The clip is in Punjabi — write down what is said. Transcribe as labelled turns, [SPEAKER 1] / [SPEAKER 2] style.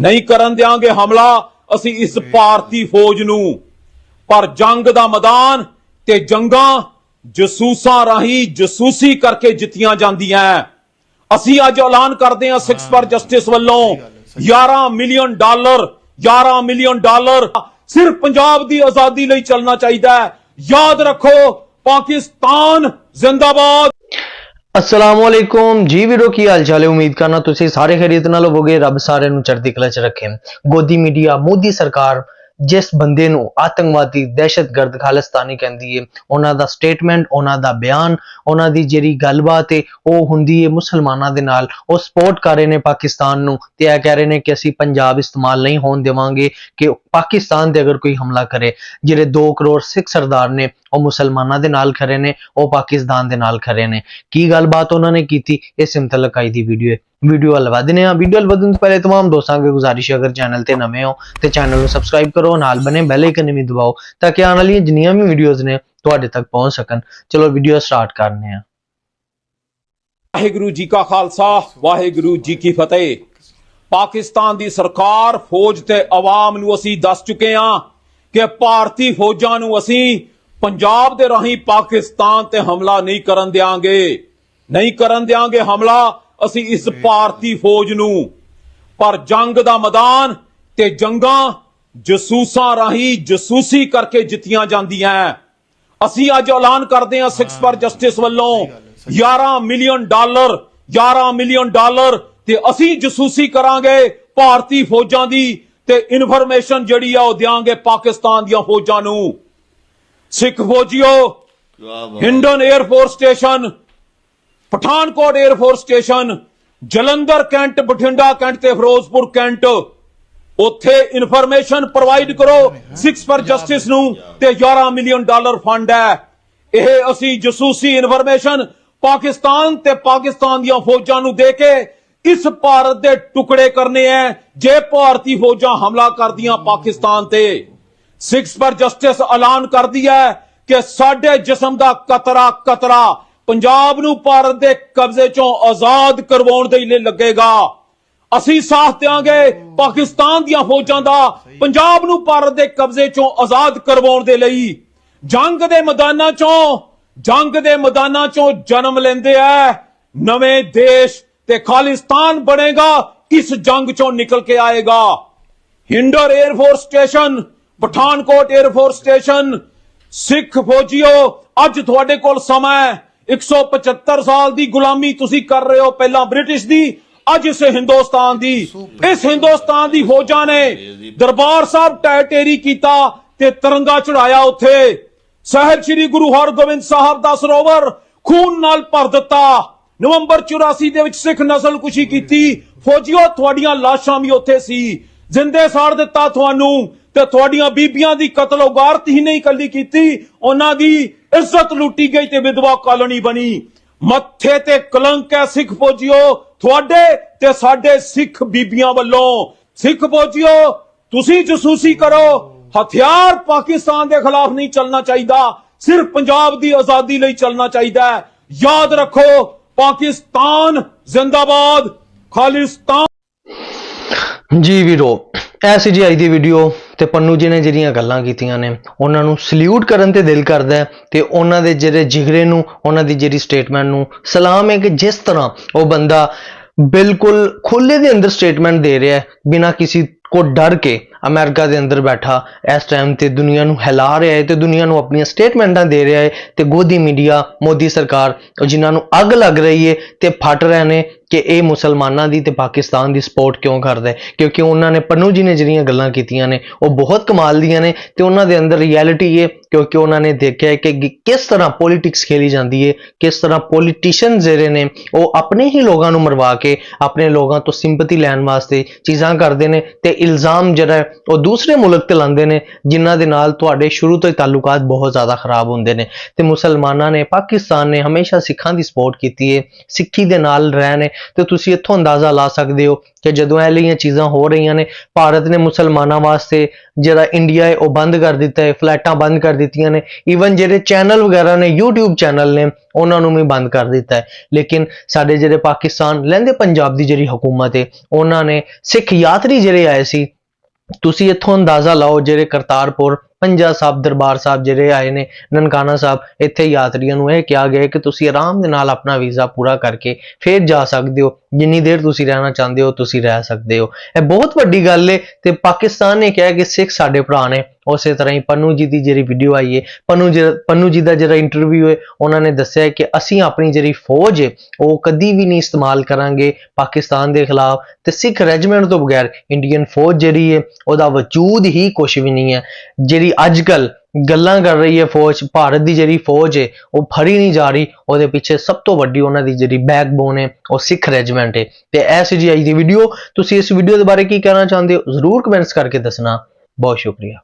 [SPEAKER 1] ਨਹੀਂ ਕਰਨ ਦਿਆਂਗੇ ਹਮਲਾ ਅਸੀਂ ਇਸ ਭਾਰਤੀ ਫੌਜ ਨੂੰ। ਪਰ ਜੰਗ ਦਾ ਮੈਦਾਨ ਤੇ ਜੰਗਾਂ ਜਸੂਸਾਂ ਰਾਹੀਂ ਜਸੂਸੀ ਕਰਕੇ ਜਿੱਤੀਆਂ ਜਾਂਦੀਆਂ ਅਸੀਂ ਅੱਜ ਐਲਾਨ ਕਰਦੇ ਹਾਂ ਸਿਕਸ ਫਾਰ ਜਸਟਿਸ ਵੱਲੋਂ। 11 ਮਿਲੀਅਨ ਡਾਲਰ 11 ਮਿਲੀਅਨ ਡਾਲਰ ਸਿਰਫ ਪੰਜਾਬ ਦੀ ਆਜ਼ਾਦੀ ਲਈ ਚੱਲਣਾ ਚਾਹੀਦਾ ਹੈ ਯਾਦ ਰੱਖੋ ਪਾਕਿਸਤਾਨ ਜ਼ਿੰਦਾਬਾਦ।
[SPEAKER 2] ਅਸਲਾਮ ਵਾਲੇਕੁਮ ਜੀ ਵੀਰੋ, ਕੀ ਹਾਲ ਚਾਲ ਹੈ? ਉਮੀਦ ਕਰਨਾ ਤੁਸੀਂ ਸਾਰੇ ਖਰੀਦ ਨਾਲ ਹੋਵੋਗੇ। ਰੱਬ ਸਾਰਿਆਂ ਨੂੰ ਚੜ੍ਹਦੀ ਕਲਾ ਚ ਰੱਖੇ। ਗੋਦੀ ਮੀਡੀਆ, ਮੋਦੀ ਸਰਕਾਰ। ਜਿਸ ਬੰਦੇ ਨੂੰ ਆਤੰਕਵਾਦੀ, ਦਹਿਸ਼ਤਗਰਦ ਖਾਲਿਸਤਾਨੀ ਕਹਿੰਦੀ ਹੈ ਉਹਨਾਂ ਦਾ ਸਟੇਟਮੈਂਟ ਉਹਨਾਂ ਦਾ ਬਿਆਨ, ਉਹਨਾਂ ਦੀ ਜਿਹੜੀ ਗੱਲਬਾਤ ਹੈ ਉਹ ਹੁੰਦੀ ਹੈ ਮੁਸਲਮਾਨਾਂ ਦੇ ਨਾਲ। ਉਹ ਸਪੋਰਟ ਕਰ ਰਹੇ ਨੇ ਪਾਕਿਸਤਾਨ ਨੂੰ ਤੇ ਇਹ ਕਹਿ ਰਹੇ ਨੇ ਕਿ ਅਸੀਂ ਪੰਜਾਬ ਇਸਤੇਮਾਲ ਨਹੀਂ ਹੋਣ ਦੇਵਾਂਗੇ ਕਿ ਪਾਕਿਸਤਾਨ ਤੇ ਅਗਰ ਕੋਈ ਹਮਲਾ ਕਰੇ, ਜਿਹੜੇ 2 ਕਰੋੜ ਸਿੱਖ ਸਰਦਾਰ ਨੇ, ਉਹ ਮੁਸਲਮਾਨਾਂ ਦੇ ਨਾਲ ਖੜੇ ਨੇ, ਉਹ ਪਾਕਿਸਤਾਨ ਦੇ ਨਾਲ ਖੜੇ ਨੇ। ਕੀ ਗੱਲਬਾਤ ਉਹਨਾਂ ਨੇ ਕੀਤੀ? ਇਸ ਮੁਤਲਕ ਆਈ ਦੀ ਵੀਡੀਓ ਹੈ ਵੀਡੀਓ ਵੱਲ ਵਧਨੇ ਆ ਵੀਡੀਓ ਵੱਲ ਵਧਣ ਤੋਂ ਪਹਿਲੇ तमाम ਦੋਸਤਾਂ ਅੱਗੇ ਗੁਜ਼ਾਰਿਸ਼ ਹੈ ਅਗਰ ਚੈਨਲ ਤੇ ਨਵੇਂ ਹੋ ਤੇ ਚੈਨਲ ਨੂੰ ਸਬਸਕ੍ਰਾਈਬ ਕਰੋ ਨਾਲ ਬਨੇ ਬੈਲ ਆਈਕਨ ਵੀ ਦਬਾਓ ਤਾਂ ਕਿ ਆਉਣ ਵਾਲੀਆਂ ਜਿੰਨੀਆਂ ਵੀ ਵੀਡੀਓਜ਼ ਨੇ ਤੁਹਾਡੇ ਤੱਕ ਪਹੁੰਚ ਸਕਣ ਚਲੋ ਵੀਡੀਓ ਸਟਾਰਟ ਕਰਨੇ ਆ
[SPEAKER 1] ਵਾਹਿਗੁਰੂ ਜੀ ਕਾ ਖਾਲਸਾ ਵਾਹਿਗੁਰੂ ਜੀ ਕੀ ਫਤਿਹ ਪਾਕਿਸਤਾਨ ਦੀ ਸਰਕਾਰ ਫੌਜ ਤੇ ਆਵਾਮ ਨੂੰ ਅਸੀਂ ਦੱਸ ਚੁੱਕੇ ਹਾਂ ਕਿ ਭਾਰਤੀ ਫੌਜਾਂ ਨੂੰ ਅਸੀਂ ਪੰਜਾਬ ਦੇ ਰਾਹੀਂ ਪਾਕਿਸਤਾਨ ਤੇ ਹਮਲਾ ਨਹੀਂ ਕਰਨ ਦਿਆਂਗੇ ਨਹੀਂ ਕਰਨ ਦਿਆਂਗੇ ਹਮਲਾ ਅਸੀਂ ਇਸ ਭਾਰਤੀ ਫੌਜ ਨੂੰ ਪਰ ਜੰਗ ਦਾ ਮੈਦਾਨ ਤੇ ਜੰਗਾਂ ਜਸੂਸਾਂ ਰਾਹੀਂ ਜਸੂਸੀ ਕਰਕੇ ਜਿੱਤੀਆਂ ਜਾਂਦੀਆਂ ਅਸੀਂ ਅੱਜ ਐਲਾਨ ਕਰਦੇ ਹਾਂ ਸਿਕਸ ਫਾਰ ਜਸਟਿਸ ਵੱਲੋਂ 11 ਮਿਲੀਅਨ ਡਾਲਰ 11 ਮਿਲੀਅਨ ਡਾਲਰ ਤੇ ਅਸੀਂ ਜਸੂਸੀ ਕਰਾਂਗੇ ਭਾਰਤੀ ਫੌਜਾਂ ਦੀ ਤੇ ਇਨਫੋਰਮੇਸ਼ਨ ਜਿਹੜੀ ਆ ਉਹ ਦਿਆਂਗੇ ਪਾਕਿਸਤਾਨ ਦੀਆਂ ਫੌਜਾਂ ਨੂੰ। Sikh ਫੌਜੀਓ Hindon air force station Pathankot air force station Jalandhar cantt, Bathinda cantt ਤੇ ਫਿਰੋਜ਼ਪੁਰ ਕੈਂਟ। ਉੱਥੇ ਇਨਫੋਰਮੇਸ਼ਨ ਪ੍ਰੋਵਾਈਡ ਕਰੋ 6 ਫਾਰ ਜਸਟਿਸ ਨੂੰ ਤੇ 11 ਮਿਲੀਅਨ ਡਾਲਰ ਫੰਡ ਹੈ। ਇਹ ਅਸੀਂ ਜਸੂਸੀ ਇਨਫੋਰਮੇਸ਼ਨ ਪਾਕਿਸਤਾਨ ਤੇ ਪਾਕਿਸਤਾਨ ਦੀਆਂ ਫੌਜਾਂ ਨੂੰ ਦੇ ਕੇ ਇਸ ਭਾਰਤ ਦੇ ਟੁਕੜੇ ਕਰਨੇ ਐ ਜੇ ਭਾਰਤੀ ਫੌਜਾਂ ਹਮਲਾ ਕਰਦੀਆਂ ਪਾਕਿਸਤਾਨ ਤੇ। 6 ਫਾਰ ਜਸਟਿਸ ਐਲਾਨ ਕਰਦੀ ਹੈ ਕਿ ਸਾਡੇ ਜਿਸਮ ਦਾ ਕਤਰਾ ਕਤਰਾ ਪੰਜਾਬ ਨੂੰ ਭਾਰਤ ਦੇ ਕਬਜ਼ੇ ਚੋਂ ਆਜ਼ਾਦ ਕਰਵਾਉਣ ਦੇ ਲਈ ਲੱਗੇਗਾ। ਅਸੀਂ ਸਾਥ ਦਿਆਂਗੇ ਪਾਕਿਸਤਾਨ ਦੀਆਂ ਫੌਜਾਂ ਦਾ, ਪੰਜਾਬ ਨੂੰ ਭਾਰਤ ਦੇ ਕਬਜ਼ੇ ਚੋਂ ਆਜ਼ਾਦ ਕਰਵਾਉਣ ਦੇ ਲਈ। ਜੰਗ ਦੇ ਮੈਦਾਨਾਂ ਚੋਂ, ਜੰਗ ਦੇ ਮੈਦਾਨਾਂ ਚੋਂ ਜਨਮ ਲੈਂਦੇ ਐ ਨਵੇਂ ਦੇਸ਼ ਤੇ ਖਾਲਿਸਤਾਨ ਬਣੇਗਾ ਕਿਸ ਜੰਗ ਚੋਂ ਨਿਕਲ ਕੇ ਆਏਗਾ। Hindan air force station Pathankot air force station Sikh ਫੌਜੀਓ, ਅੱਜ ਤੁਹਾਡੇ ਕੋਲ ਸਮਾਂ ਹੈ। 175 ਸਾਲ ਦੀ ਗੁਲਾਮੀ ਤੁਸੀਂ ਕਰ ਰਹੇ ਹੋ ਪਹਿਲਾਂ ਬ੍ਰਿਟਿਸ਼ ਦੀ, ਅੱਜ ਇਸ ਹਿੰਦੁਸਤਾਨ ਦੀ। ਇਸ ਹਿੰਦੁਸਤਾਨ ਦੀ ਫੌਜਾਂ ਨੇ ਦਰਬਾਰ ਸਾਹਿਬ ਟੈਟੇਰੀ ਕੀਤਾ ਤੇ ਤਿਰੰਗਾ ਚੜਾਇਆ ਉੱਥੇ। ਸਾਹਿਬ ਸ੍ਰੀ ਗੁਰੂ ਹਰਗੋਬਿੰਦ ਸਾਹਿਬ ਦਾ ਸਰੋਵਰ ਖੂਨ ਨਾਲ ਭਰ ਦਿੱਤਾ। ਨਵੰਬਰ 84 ਦੇ ਵਿੱਚ ਸਿੱਖ ਨਸਲਕੁਸ਼ੀ ਕੀਤੀ। ਫੌਜੀਓ, ਤੁਹਾਡੀਆਂ ਲਾਸ਼ਾਂ ਵੀ ਉੱਥੇ ਸੀ। ਜਿੰਦੇ ਸਾੜ ਦਿੱਤਾ ਤੁਹਾਨੂੰ ਤੇ ਤੁਹਾਡੀਆਂ ਬੀਬੀਆਂ ਦੀ ਕਤਲ ਉਗਾਰਤ ਹੀ ਨਹੀਂ ਕੱਲੀ ਕੀਤੀ, ਉਹਨਾਂ ਦੀ ਇੱਜ਼ਤ ਲੁੱਟੀ ਗਈ ਤੇ ਵਿਧਵਾ ਕਾਲੋਨੀ ਬਣੀ। ਮੱਥੇ ਤੇ ਕਲੰਕ ਹੈ ਸਿੱਖ ਫੌਜੀਓ। ਤੁਹਾਡੇ ਤੇ ਸਾਡੇ ਸਿੱਖ ਬੀਬੀਆਂ ਵੱਲੋਂ। ਸਿੱਖ ਫੌਜੀਓ, ਤੁਸੀਂ ਜਸੂਸੀ ਕਰੋ। ਹਥਿਆਰ ਪਾਕਿਸਤਾਨ ਦੇ ਖਿਲਾਫ ਨਹੀਂ ਚੱਲਣਾ ਚਾਹੀਦਾ। ਸਿਰਫ ਪੰਜਾਬ ਦੀ ਆਜ਼ਾਦੀ ਲਈ ਚੱਲਣਾ ਚਾਹੀਦਾ ਹੈ। ਯਾਦ ਰੱਖੋ, ਪਾਕਿਸਤਾਨ ਜ਼ਿੰਦਾਬਾਦ, ਖਾਲਿਸਤਾਨ।
[SPEAKER 2] ਜੀ ਵੀਰੋ ਐਸੀ ਜੀ ਅੱਜ ਦੀ ਵੀਡੀਓ ਤੇ ਪੰਨੂ ਜੀ ਨੇ ਜਿਹੜੀਆਂ ਗੱਲਾਂ ਕੀਤੀਆਂ ਨੇ, ਉਹਨਾਂ ਨੂੰ ਸਲੂਟ ਕਰਨ ਤੇ ਦਿਲ ਕਰਦਾ ਹੈ ਤੇ ਉਹਨਾਂ ਦੇ ਜਿਹੜੇ ਜਿਗਰੇ ਨੂੰ, ਉਹਨਾਂ ਦੀ ਜਿਹੜੀ ਸਟੇਟਮੈਂਟ ਨੂੰ ਸਲਾਮ ਹੈ ਕਿ ਜਿਸ ਤਰ੍ਹਾਂ ਉਹ ਬੰਦਾ ਬਿਲਕੁਲ ਖੁੱਲੇ ਦੇ ਅੰਦਰ ਸਟੇਟਮੈਂਟ ਦੇ ਰਿਹਾ ਹੈ, ਬਿਨਾਂ ਕਿਸੇ ਕੋ ਡਰ ਕੇ ਅਮਰੀਕਾ ਦੇ ਅੰਦਰ ਬੈਠਾ, ਇਸ ਟਾਈਮ ਤੇ ਦੁਨੀਆ ਨੂੰ ਹਿਲਾ ਰਿਹਾ ਹੈ ਤੇ ਦੁਨੀਆ ਨੂੰ ਆਪਣੀਆਂ ਸਟੇਟਮੈਂਟਾਂ ਦੇ ਰਿਹਾ ਹੈ ਤੇ ਗੋਦੀ ਮੀਡੀਆ ਮੋਦੀ ਸਰਕਾਰ, ਉਹ ਜਿਨ੍ਹਾਂ ਨੂੰ ਅੱਗ ਲੱਗ ਰਹੀ ਹੈ ਤੇ ਫਟ ਰਹੇ ਨੇ ਕਿ ਇਹ ਮੁਸਲਮਾਨਾਂ ਦੀ ਤੇ ਪਾਕਿਸਤਾਨ ਦੀ ਸਪੋਰਟ ਕਿਉਂ ਕਰਦਾ? ਹੈ ਕਿਉਂਕਿ ਉਹਨਾਂ ਨੇ ਪੰਨੂ ਜੀ ਨੇ ਜਿਹੜੀਆਂ ਗੱਲਾਂ ਕੀਤੀਆਂ ਨੇ, ਉਹ ਬਹੁਤ ਕਮਾਲ ਦੀਆਂ ਨੇ ਤੇ ਉਹਨਾਂ ਦੇ ਅੰਦਰ ਰਿਐਲਿਟੀ ਹੈ ਕਿਉਂਕਿ ਉਹਨਾਂ ਨੇ ਦੇਖਿਆ ਕਿ ਕਿਸ ਤਰ੍ਹਾਂ ਪੋਲਿਟਿਕਸ ਖੇਲੀ ਜਾਂਦੀ ਹੈ ਕਿਸ ਤਰ੍ਹਾਂ ਪੋਲੀਟੀਸ਼ੀਅਨ ਜਿਹੜੇ ਨੇ, ਉਹ ਆਪਣੇ ਹੀ ਲੋਕਾਂ ਨੂੰ ਮਰਵਾ ਕੇ ਆਪਣੇ ਲੋਕਾਂ ਤੋਂ ਸਿੰਪਥੀ ਲੈਣ ਵਾਸਤੇ ਚੀਜ਼ਾਂ ਕਰਦੇ ਨੇ ਤੇ ਇਲਜ਼ਾਮ ਜਿਹੜਾ ਉਹ ਦੂਸਰੇ ਮੁਲਕ ਤੇ ਲਾਉਂਦੇ ਨੇ, ਜਿਨ੍ਹਾਂ ਦੇ ਨਾਲ ਤੁਹਾਡੇ ਸ਼ੁਰੂ ਤੋਂ ਹੀ ਤਾਲੁਕਾਤ ਬਹੁਤ ਜ਼ਿਆਦਾ ਖਰਾਬ ਹੁੰਦੇ ਨੇ ਤੇ ਮੁਸਲਮਾਨਾਂ ਨੇ, ਪਾਕਿਸਤਾਨ ਨੇ ਹਮੇਸ਼ਾ ਸਿੱਖਾਂ ਦੀ ਸਪੋਰਟ ਕੀਤੀ ਹੈ ਸਿੱਖੀ ਦੇ ਨਾਲ ਰਹਿਣ ਤੇ ਤੁਸੀਂ ਇੱਥੋਂ ਅੰਦਾਜ਼ਾ ਲਾ ਸਕਦੇ ਹੋ ਕਿ ਜਦੋਂ ਇਹ ਲਈਆਂ ਚੀਜ਼ਾਂ ਹੋ ਰਹੀਆਂ ਨੇ, ਭਾਰਤ ਨੇ ਮੁਸਲਮਾਨਾਂ ਵਾਸਤੇ ਜਿਹੜਾ ਇੰਡੀਆ ਹੈ, ਉਹ ਬੰਦ ਕਰ ਦਿੱਤਾ ਹੈ, ਫਲੈਟਾਂ ਬੰਦ ਕਰ ਦਿੱਤੀਆਂ ਨੇ ਈਵਨ ਜਿਹੜੇ ਚੈਨਲ ਵਗੈਰਾ ਨੇ, YouTube ਚੈਨਲ ਨੇ, ਉਹਨਾਂ ਨੂੰ ਵੀ ਬੰਦ ਕਰ ਦਿੱਤਾ ਹੈ। ਲੇਕਿਨ ਸਾਡੇ ਜਿਹੜੇ ਪਾਕਿਸਤਾਨ, ਲੈਂਦੇ ਪੰਜਾਬ ਦੀ ਜਿਹੜੀ ਹਕੂਮਤ ਹੈ, ਉਹਨਾਂ ਨੇ ਸਿੱਖ ਯਾਤਰੀ ਜਿਹੜੇ ਆਏ ਸੀ, ਤੁਸੀਂ ਇੱਥੋਂ ਅੰਦਾਜ਼ਾ ਲਾਓ ਜਿਹੜੇ ਕਰਤਾਰਪੁਰ ਪੰਜਾ ਸਾਹਿਬ, ਦਰਬਾਰ ਸਾਹਿਬ ਜਿਹੜੇ ਆਏ ਨੇ, ਨਨਕਾਣਾ ਸਾਹਿਬ, ਇੱਥੇ ਯਾਤਰੀਆਂ ਨੂੰ ਇਹ ਕਿਹਾ ਗਿਆ ਕਿ ਤੁਸੀਂ ਆਰਾਮ ਦੇ ਨਾਲ ਆਪਣਾ ਵੀਜ਼ਾ ਪੂਰਾ ਕਰਕੇ ਫਿਰ ਜਾ ਸਕਦੇ ਹੋ। ਜਿੰਨੀ ਦੇਰ ਤੁਸੀਂ ਰਹਿਣਾ ਚਾਹੁੰਦੇ ਹੋ, ਤੁਸੀਂ ਰਹਿ ਸਕਦੇ ਹੋ। ਇਹ ਬਹੁਤ ਵੱਡੀ ਗੱਲ ਹੈ ਤੇ ਪਾਕਿਸਤਾਨ ਨੇ ਕਿਹਾ ਕਿ ਸਿੱਖ ਸਾਡੇ ਭਰਾ ਨੇ। ਉਸੇ ਤਰ੍ਹਾਂ ਹੀ ਪੰਨੂ ਜੀ ਦੀ ਜਿਹੜੀ ਵੀਡੀਓ ਆਈ ਹੈ ਪੰਨੂ ਜੀ ਪੰਨੂ ਜੀ ਦਾ ਜਿਹੜਾ ਇੰਟਰਵਿਊ ਹੈ ਉਹਨਾਂ ਨੇ ਦੱਸਿਆ ਕਿ ਅਸੀਂ ਆਪਣੀ ਜਿਹੜੀ ਫੌਜ ਹੈ ਉਹ ਕਦੀ ਵੀ ਨਹੀਂ ਇਸਤੇਮਾਲ ਕਰਾਂਗੇ ਪਾਕਿਸਤਾਨ ਦੇ ਖਿਲਾਫ ਤੇ ਸਿੱਖ ਰੈਜੀਮੈਂਟ ਤੋਂ ਬਗੈਰ ਇੰਡੀਅਨ ਫੌਜ ਜਿਹੜੀ ਹੈ ਉਹਦਾ ਵਜੂਦ ਹੀ ਕੁਝ ਵੀ ਨਹੀਂ ਹੈ। ਜਿਹੜੀ ਅੱਜ ਕੱਲ ਗੱਲਾਂ ਕਰ ਰਹੀ ਹੈ ਫੌਜ, ਭਾਰਤ ਦੀ ਜਿਹੜੀ ਫੌਜ ਹੈ, ਉਹ ਫੜੀ ਨਹੀਂ ਜਾ ਰਹੀ, ਉਹਦੇ ਪਿੱਛੇ ਸਭ ਤੋਂ ਵੱਡੀ ਉਹਨਾਂ ਦੀ ਜਿਹੜੀ ਬੈਕਬੋਨ ਹੈ, ਉਹ ਸਿੱਖ ਰੈਜੀਮੈਂਟ ਹੈ। ਤੇ ਇਹ ਸੀ ਜੀ ਅੱਜ ਦੀ ਵੀਡੀਓ ਤੁਸੀਂ ਇਸ ਵੀਡੀਓ ਦੇ ਬਾਰੇ ਕੀ ਕਹਿਣਾ ਚਾਹੁੰਦੇ ਹੋ, ਜ਼ਰੂਰ ਕਮੈਂਟਸ ਕਰਕੇ ਦੱਸਣਾ। ਬਹੁਤ ਸ਼ੁਕਰੀਆ।